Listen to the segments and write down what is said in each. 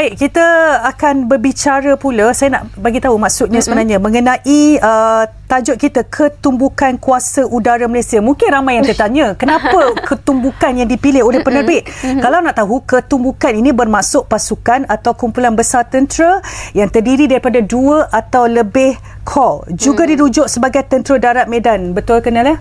baik kita akan berbicara pula saya nak bagi tahu maksudnya mm-hmm. sebenarnya mengenai uh, tajuk kita ketumbukan kuasa udara Malaysia. Mungkin ramai yang tertanya kenapa ketumbukan yang dipilih oleh penerbit. Mm-hmm. Kalau nak tahu ketumbukan ini bermaksud pasukan atau kumpulan besar tentera yang terdiri daripada dua atau lebih kor juga mm. dirujuk sebagai tentera darat medan. Betul kenal ya?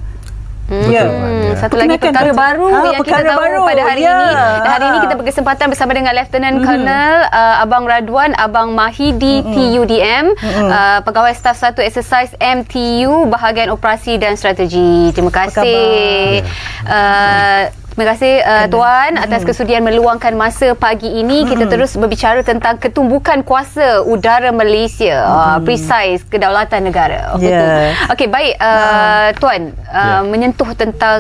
Hmm. Ya. Hmm. Satu lagi perkara baru ha, yang perkara kita tahu baru. pada hari ya. ini. Dan hari ha. ini kita berkesempatan bersama dengan Lieutenant hmm. Colonel uh, Abang Radwan, Abang Mahidi hmm. TUDM, hmm. Uh, pegawai staf satu exercise MTU bahagian operasi dan strategi. Terima kasih. Uh, Terima kasih uh, Tuan atas kesudian meluangkan masa pagi ini. Kita terus berbicara tentang ketumbukan kuasa udara Malaysia. Uh, precise kedaulatan negara. Yeah. Okey, baik. Uh, Tuan, uh, yeah. menyentuh tentang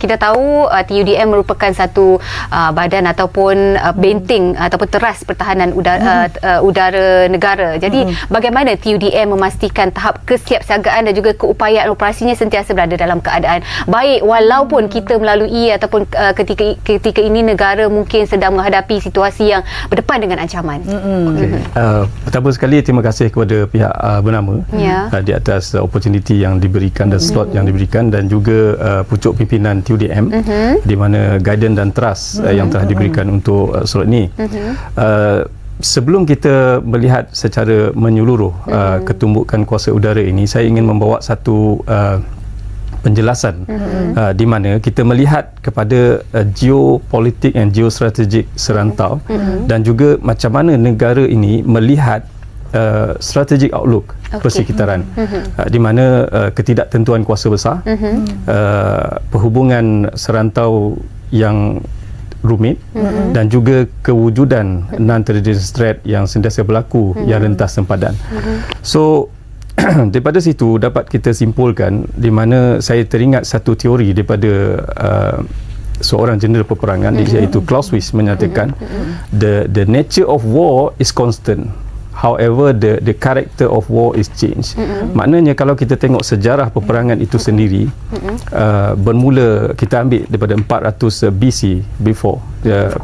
kita tahu uh, TUDM merupakan satu uh, badan ataupun uh, benteng mm. ataupun teras pertahanan udara, uh, uh, udara negara. Jadi, bagaimana TUDM memastikan tahap kesiapsiagaan dan juga keupayaan operasinya sentiasa berada dalam keadaan baik walaupun kita melalui ataupun uh, ketika ketika ini negara mungkin sedang menghadapi situasi yang berdepan dengan ancaman. Okay. Uh, pertama sekali terima kasih kepada pihak uh, bernama yeah. uh, di atas uh, opportunity yang diberikan dan slot mm-hmm. yang diberikan dan juga uh, pucuk pimpinan TUDM mm-hmm. di mana guidance dan trust mm-hmm. uh, yang telah diberikan mm-hmm. untuk uh, slot ini. Mm-hmm. Uh, sebelum kita melihat secara menyeluruh uh, mm-hmm. ketumbukan kuasa udara ini saya ingin membawa satu uh, penjelasan mm-hmm. uh, di mana kita melihat kepada uh, geopolitik dan geostrategik serantau mm-hmm. dan juga macam mana negara ini melihat uh, strategic outlook okay. persekitaran mm-hmm. uh, di mana uh, ketidaktentuan kuasa besar mm-hmm. uh, perhubungan serantau yang rumit mm-hmm. dan juga kewujudan non-terrorist threat yang sentiasa berlaku mm-hmm. yang rentas sempadan. Mm-hmm. So daripada situ dapat kita simpulkan di mana saya teringat satu teori daripada uh, seorang jeneral peperangan mm-hmm. iaitu Clausewitz menyatakan mm-hmm. the the nature of war is constant however the the character of war is changed mm-hmm. maknanya kalau kita tengok sejarah peperangan itu sendiri mm-hmm. uh, bermula kita ambil daripada 400 BC before the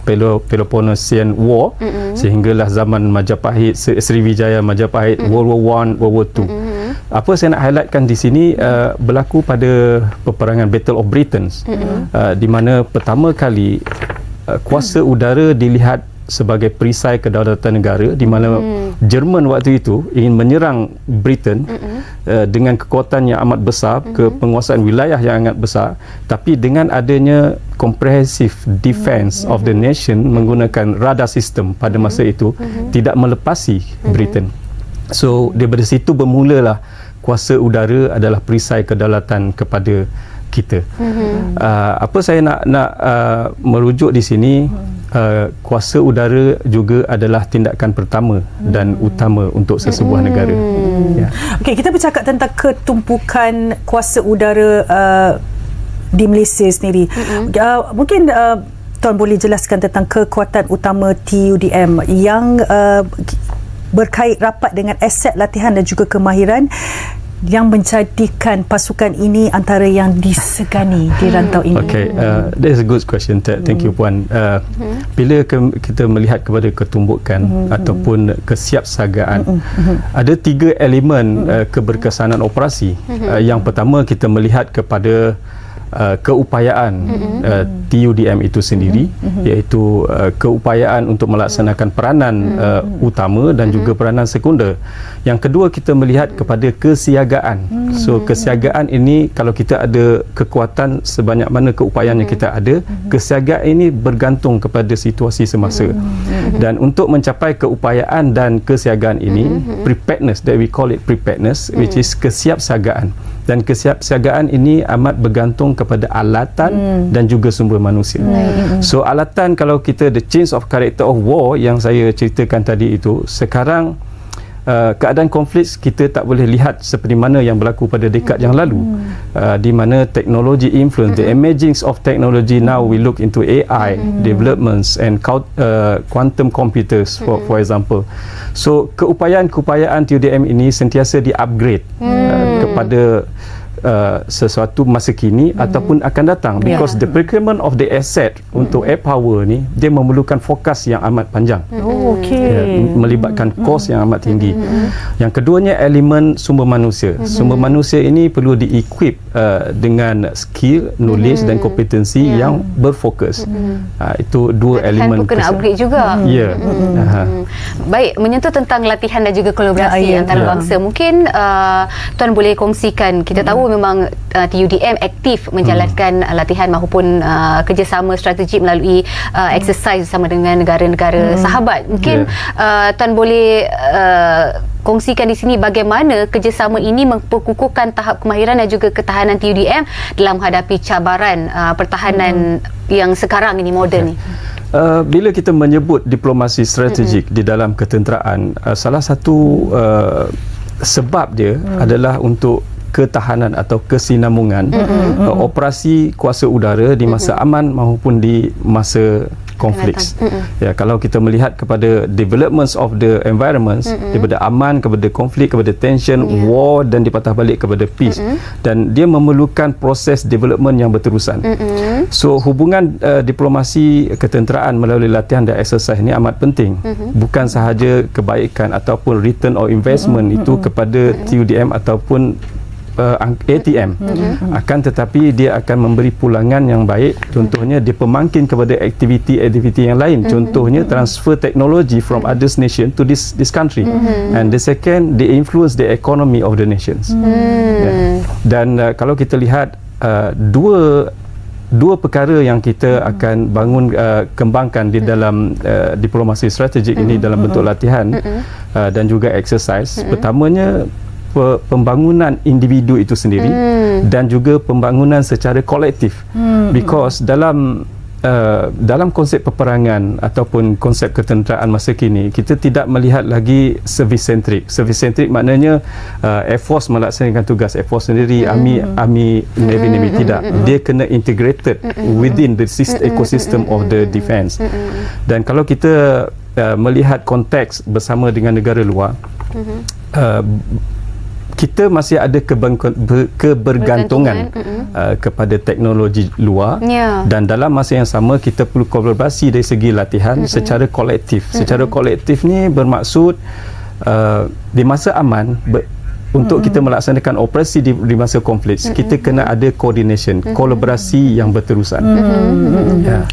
Peloponnesian War mm-hmm. sehinggalah zaman Majapahit Sriwijaya Majapahit mm-hmm. World War 1 World War 2 mm-hmm. Apa saya nak highlightkan di sini uh, berlaku pada peperangan Battle of Britain mm-hmm. uh, di mana pertama kali uh, kuasa udara dilihat sebagai perisai kedaulatan negara di mana hmm. Jerman waktu itu ingin menyerang Britain hmm. uh, dengan kekuatan yang amat besar hmm. ke penguasaan wilayah yang sangat besar tapi dengan adanya comprehensive defense hmm. of the nation menggunakan radar system pada hmm. masa itu hmm. tidak melepasi hmm. Britain so daripada situ bermulalah kuasa udara adalah perisai kedaulatan kepada kita. Mm-hmm. Uh, apa saya nak nak uh, merujuk di sini uh, kuasa udara juga adalah tindakan pertama mm-hmm. dan utama untuk sesebuah mm-hmm. negara. Ya. Okey, kita bercakap tentang ketumpukan kuasa udara uh, di Malaysia sendiri. Mm-hmm. Uh, mungkin uh, tuan boleh jelaskan tentang kekuatan utama TUDM yang uh, berkait rapat dengan aset latihan dan juga kemahiran yang menjadikan pasukan ini antara yang disegani di hmm. rantau ini? Okay, uh, that's a good question. Thank you Puan. Uh, hmm. Bila ke- kita melihat kepada ketumbukan hmm. ataupun kesiapsagaan, hmm. ada tiga elemen uh, keberkesanan operasi. Hmm. Uh, yang pertama kita melihat kepada uh, keupayaan mm-hmm. uh, TUDM itu sendiri mm-hmm. iaitu uh, keupayaan untuk melaksanakan peranan mm-hmm. uh, utama dan mm-hmm. juga peranan sekunder. Yang kedua kita melihat kepada kesiagaan. Mm-hmm. So kesiagaan ini kalau kita ada kekuatan sebanyak mana keupayaan mm-hmm. yang kita ada, mm-hmm. kesiagaan ini bergantung kepada situasi semasa. Mm-hmm. Dan untuk mencapai keupayaan dan kesiagaan ini, mm-hmm. preparedness that we call it preparedness mm-hmm. which is kesiapsiagaan dan kesiapsiagaan ini amat bergantung kepada alatan hmm. dan juga sumber manusia. Hmm. So alatan kalau kita the change of character of war yang saya ceritakan tadi itu sekarang Uh, keadaan konflik kita tak boleh lihat seperti mana yang berlaku pada dekad yang lalu hmm. uh, di mana teknologi influence the emerging of technology now we look into AI hmm. developments and uh, quantum computers for for example so keupayaan-keupayaan TUDM ini sentiasa di upgrade uh, kepada uh, sesuatu masa kini mm-hmm. ataupun akan datang because yeah. the procurement of the asset mm-hmm. untuk air power ni dia memerlukan fokus yang amat panjang oh okey ya, melibatkan kos mm-hmm. yang amat tinggi mm-hmm. yang keduanya elemen sumber manusia mm-hmm. sumber manusia ini perlu di-equip uh, dengan skill knowledge mm-hmm. dan kompetensi yeah. yang berfokus mm-hmm. uh, itu dua latihan elemen kena upgrade juga ya yeah. mm-hmm. uh-huh. baik menyentuh tentang latihan dan juga kolaborasi yeah, antarabangsa yeah. mungkin uh, tuan boleh kongsikan kita mm-hmm. tahu memang uh, TUDM aktif menjalankan mm-hmm. latihan maupun uh, kerjasama strategik melalui uh, exercise bersama dengan negara-negara mm-hmm. sahabat mungkin yeah. uh, tuan boleh uh, kongsikan di sini bagaimana kerjasama ini memperkukuhkan tahap kemahiran dan juga ketahanan TUDM dalam menghadapi cabaran uh, pertahanan hmm. yang sekarang ini moden ni. Uh, bila kita menyebut diplomasi strategik hmm. di dalam ketenteraan, uh, salah satu uh, sebab dia hmm. adalah untuk ketahanan atau kesinambungan mm-hmm. uh, operasi kuasa udara di masa mm-hmm. aman maupun di masa konflik. Mm-hmm. Ya kalau kita melihat kepada developments of the environments mm-hmm. daripada aman kepada konflik kepada tension yeah. war dan dipatah balik kepada peace mm-hmm. dan dia memerlukan proses development yang berterusan. Mm-hmm. So hubungan uh, diplomasi ketenteraan melalui latihan dan exercise ini amat penting. Mm-hmm. Bukan sahaja kebaikan ataupun return or investment mm-hmm. itu kepada mm-hmm. TUDM ataupun uh, ATM mm-hmm. akan tetapi dia akan memberi pulangan yang baik contohnya dia pemangkin kepada aktiviti-aktiviti yang lain mm-hmm. contohnya transfer teknologi from mm-hmm. others nation to this this country mm-hmm. and the second they influence the economy of the nations mm-hmm. yeah. dan uh, kalau kita lihat uh, dua dua perkara yang kita mm-hmm. akan bangun uh, kembangkan di dalam uh, diplomasi strategik mm-hmm. ini dalam bentuk latihan mm-hmm. uh, dan juga exercise mm-hmm. pertamanya pembangunan individu itu sendiri hmm. dan juga pembangunan secara kolektif hmm. because dalam uh, dalam konsep peperangan ataupun konsep ketenteraan masa kini kita tidak melihat lagi service centric service centric maknanya uh, air force melaksanakan tugas air force sendiri hmm. army army navy navy hmm. tidak hmm. dia kena integrated hmm. within the system, ecosystem of the defence hmm. dan kalau kita uh, melihat konteks bersama dengan negara luar hmm. uh, kita masih ada kebergantungan uh, kepada teknologi luar yeah. dan dalam masa yang sama kita perlu kolaborasi dari segi latihan mm-hmm. secara kolektif. Mm-hmm. Secara kolektif ni bermaksud uh, di masa aman ber, untuk mm-hmm. kita melaksanakan operasi di, di masa konflik mm-hmm. kita kena ada coordination, mm-hmm. kolaborasi yang berterusan. Mm-hmm. Yeah.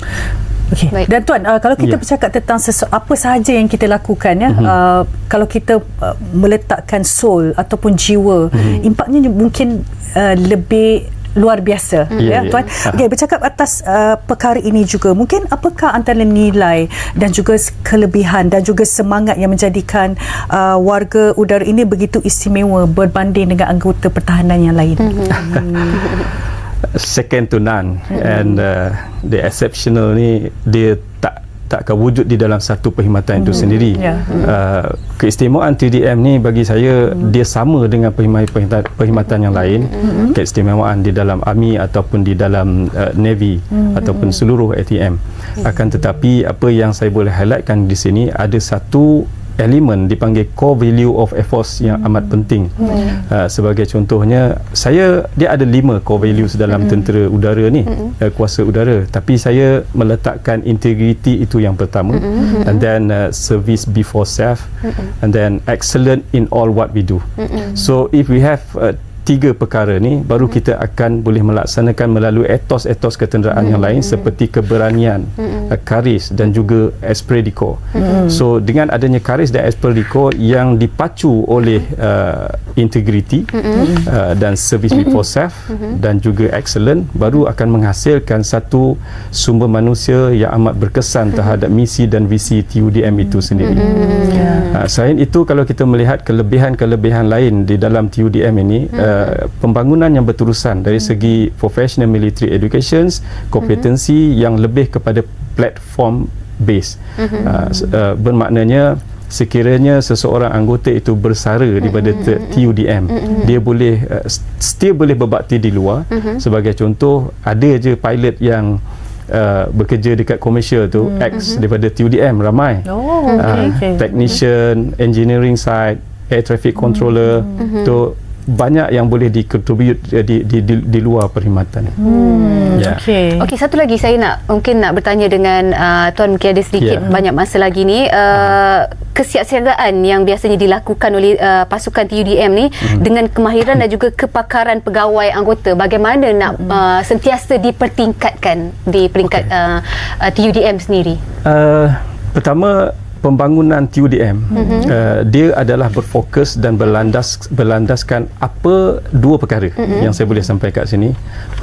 Okay. Dan tuan, uh, kalau kita yeah. bercakap tentang sesu- apa sahaja yang kita lakukan ya, mm-hmm. uh, kalau kita uh, meletakkan soul ataupun jiwa, mm-hmm. impaknya mungkin uh, lebih luar biasa mm. ya tuan. Okey, bercakap atas uh, perkara ini juga, mungkin apakah antara nilai dan juga kelebihan dan juga semangat yang menjadikan uh, warga udara ini begitu istimewa berbanding dengan anggota pertahanan yang lain? Mm-hmm. second to none mm-hmm. and uh, the exceptional ni dia tak tak akan wujud di dalam satu perkhidmatan mm-hmm. itu sendiri. Yeah. Uh, keistimewaan TDM ni bagi saya mm-hmm. dia sama dengan perkhidmatan, perkhidmatan yang lain. Mm-hmm. Keistimewaan di dalam army ataupun di dalam uh, navy mm-hmm. ataupun seluruh ATM. Mm-hmm. Akan tetapi apa yang saya boleh highlightkan di sini ada satu elemen dipanggil core value of air force yang hmm. amat penting hmm. uh, sebagai contohnya saya dia ada lima core values dalam hmm. tentera udara ni hmm. uh, kuasa udara tapi saya meletakkan integrity itu yang pertama hmm. and then uh, service before self hmm. and then excellent in all what we do hmm. so if we have uh, tiga perkara ni baru hmm. kita akan boleh melaksanakan melalui etos-etos ketenderaan hmm. yang lain seperti keberanian, hmm. uh, karis dan juga esprit Hmm. So dengan adanya karis dan esprit yang dipacu oleh uh, integrity hmm. uh, dan service before self hmm. dan juga excellent baru akan menghasilkan satu sumber manusia yang amat berkesan terhadap misi dan visi TUDM itu sendiri. Hmm. Uh, selain itu kalau kita melihat kelebihan-kelebihan lain di dalam TUDM ini hmm. uh, Uh, pembangunan yang berterusan dari hmm. segi professional military education kompetensi mm-hmm. yang lebih kepada platform base mm-hmm. uh, uh, bermaknanya sekiranya seseorang anggota itu bersara mm-hmm. daripada TUDM mm-hmm. dia boleh uh, still boleh berbakti di luar mm-hmm. sebagai contoh ada je pilot yang Uh, bekerja dekat komersial tu mm-hmm. ex daripada TUDM ramai oh, okay, uh, okay. technician engineering side air traffic controller mm-hmm. tu banyak yang boleh dikontribute uh, di, di, di, di luar perkhidmatan. Hmm. Yeah. Okay. Okey, satu lagi saya nak mungkin nak bertanya dengan uh, tuan mungkin ada sedikit yeah. banyak masa lagi ni uh, kesiapsiagaan yang biasanya dilakukan oleh uh, pasukan TUDM ni mm-hmm. dengan kemahiran dan juga kepakaran pegawai anggota bagaimana nak mm-hmm. uh, sentiasa dipertingkatkan di peringkat okay. uh, uh, TUDM sendiri. Uh, pertama pembangunan TUDM mm-hmm. uh, dia adalah berfokus dan berlandas berlandaskan apa dua perkara mm-hmm. yang saya boleh sampaikan kat sini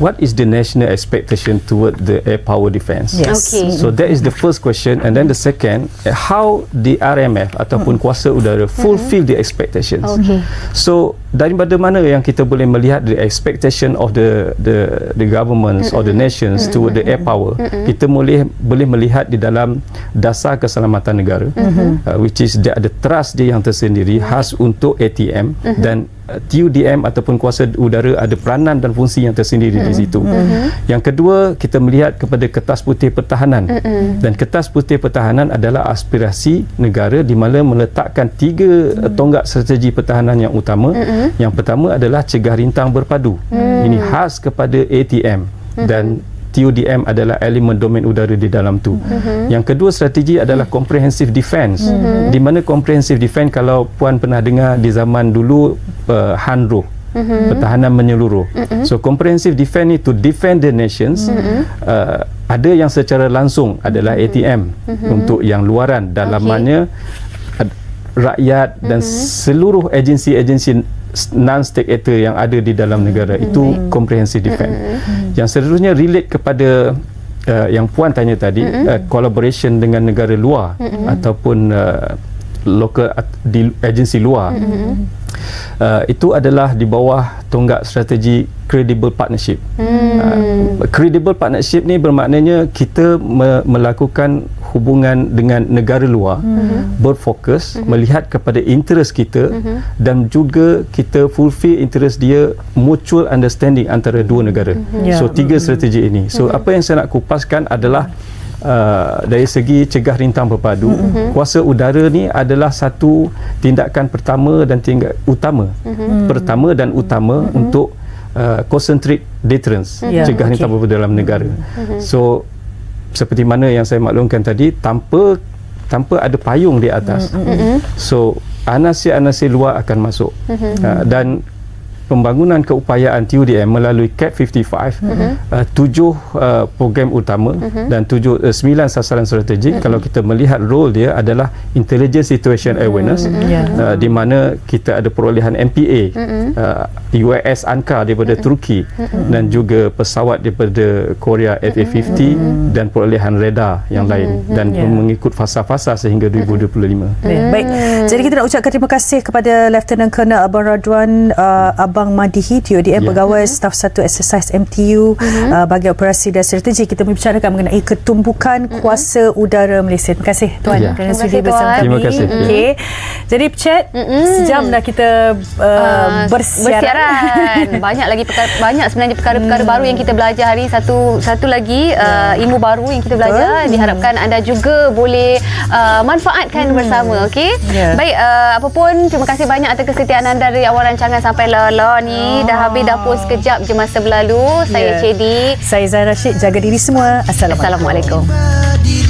what is the national expectation toward the air power defence yes. okay. so that is the first question and then the second how the RMF ataupun mm-hmm. kuasa udara fulfill mm-hmm. the expectations okay. so daripada mana yang kita boleh melihat the expectation of the the the governments mm-hmm. or the nations mm-hmm. toward the air power mm-hmm. kita boleh boleh melihat di dalam dasar keselamatan negara mm-hmm. uh, which is dia ada trust dia yang tersendiri mm-hmm. khas untuk ATM mm-hmm. dan uh, TUDM ataupun kuasa udara ada peranan dan fungsi yang tersendiri mm-hmm. di situ. Mm-hmm. Yang kedua kita melihat kepada kertas putih pertahanan mm-hmm. dan kertas putih pertahanan adalah aspirasi negara di mana meletakkan tiga mm-hmm. tonggak strategi pertahanan yang utama. Mm-hmm. Yang pertama adalah cegah rintang berpadu. Mm-hmm. Ini khas kepada ATM mm-hmm. TUDM adalah elemen domain udara di dalam tu. Mm-hmm. Yang kedua strategi adalah comprehensive defense. Mm-hmm. Di mana comprehensive defense kalau puan pernah dengar di zaman dulu uh, HANRO mm-hmm. pertahanan menyeluruh. Mm-hmm. So comprehensive defense ni to defend the nations. Mm-hmm. Uh, ada yang secara langsung adalah mm-hmm. ATM mm-hmm. untuk yang luaran dalamannya okay. rakyat dan mm-hmm. seluruh agensi-agensi non-state actor yang ada di dalam negara mm-hmm. itu comprehensive defense. Mm-hmm. Yang seterusnya relate kepada uh, yang puan tanya tadi mm-hmm. uh, collaboration dengan negara luar mm-hmm. ataupun uh, local di agensi luar. Mm-hmm. Uh, itu adalah di bawah tonggak strategi credible partnership. Hmm. Uh, credible partnership ni bermaknanya kita me- melakukan hubungan dengan negara luar mm-hmm. berfokus mm-hmm. melihat kepada interest kita mm-hmm. dan juga kita fulfill interest dia mutual understanding antara dua negara. Mm-hmm. Yeah. So tiga mm-hmm. strategi ini. So mm-hmm. apa yang saya nak kupaskan adalah Uh, dari segi cegah rintang berpadu mm-hmm. kuasa udara ni adalah satu tindakan pertama dan tindakan utama mm-hmm. pertama dan utama mm-hmm. untuk uh, concentrate deterrence mm-hmm. cegah okay. rintang berpadu dalam negara mm-hmm. so seperti mana yang saya maklumkan tadi tanpa tanpa ada payung di atas mm-hmm. so anasi-anasi luar akan masuk mm-hmm. uh, dan pembangunan keupayaan TUDM melalui CAP 55 mm-hmm. uh, tujuh uh, program utama mm-hmm. dan tujuh uh, sembilan sasaran strategi mm-hmm. kalau kita melihat role dia adalah intelligence situation awareness mm-hmm. yeah. uh, di mana kita ada perolehan MPA mm-hmm. uh, UAS ANKA daripada mm-hmm. Turki mm-hmm. dan juga pesawat daripada Korea FA-50 mm-hmm. dan perolehan radar yang mm-hmm. lain dan yeah. mengikut fasa-fasa sehingga 2025 mm-hmm. baik jadi kita nak ucapkan terima kasih kepada Lieutenant Colonel Abang Radwan uh, Abang Madihi TUDM yeah. pegawai mm-hmm. staf satu exercise MTU mm-hmm. uh, bagi operasi dan strategi kita membicarakan mengenai ketumbukan mm-hmm. kuasa udara Malaysia. Terima kasih tuan yeah. kerana sudi bersama kami. Terima kasih. Okay. Jadi Chat mm-hmm. sejam dah kita uh, uh, bersiaran. bersiaran. banyak lagi perkara banyak sebenarnya perkara-perkara mm. baru yang kita belajar hari satu satu lagi uh, ilmu baru yang kita belajar mm. diharapkan anda juga boleh uh, manfaatkan mm. bersama okey. Yeah. Baik uh, apapun terima kasih banyak atas kesetiaan anda dari awal rancangan sampai Allah ni oh. dah habis dah pun sekejap je masa berlalu. Saya yeah. Cedi. Saya Zahra Syed. Jaga diri semua. Assalamualaikum. Assalamualaikum.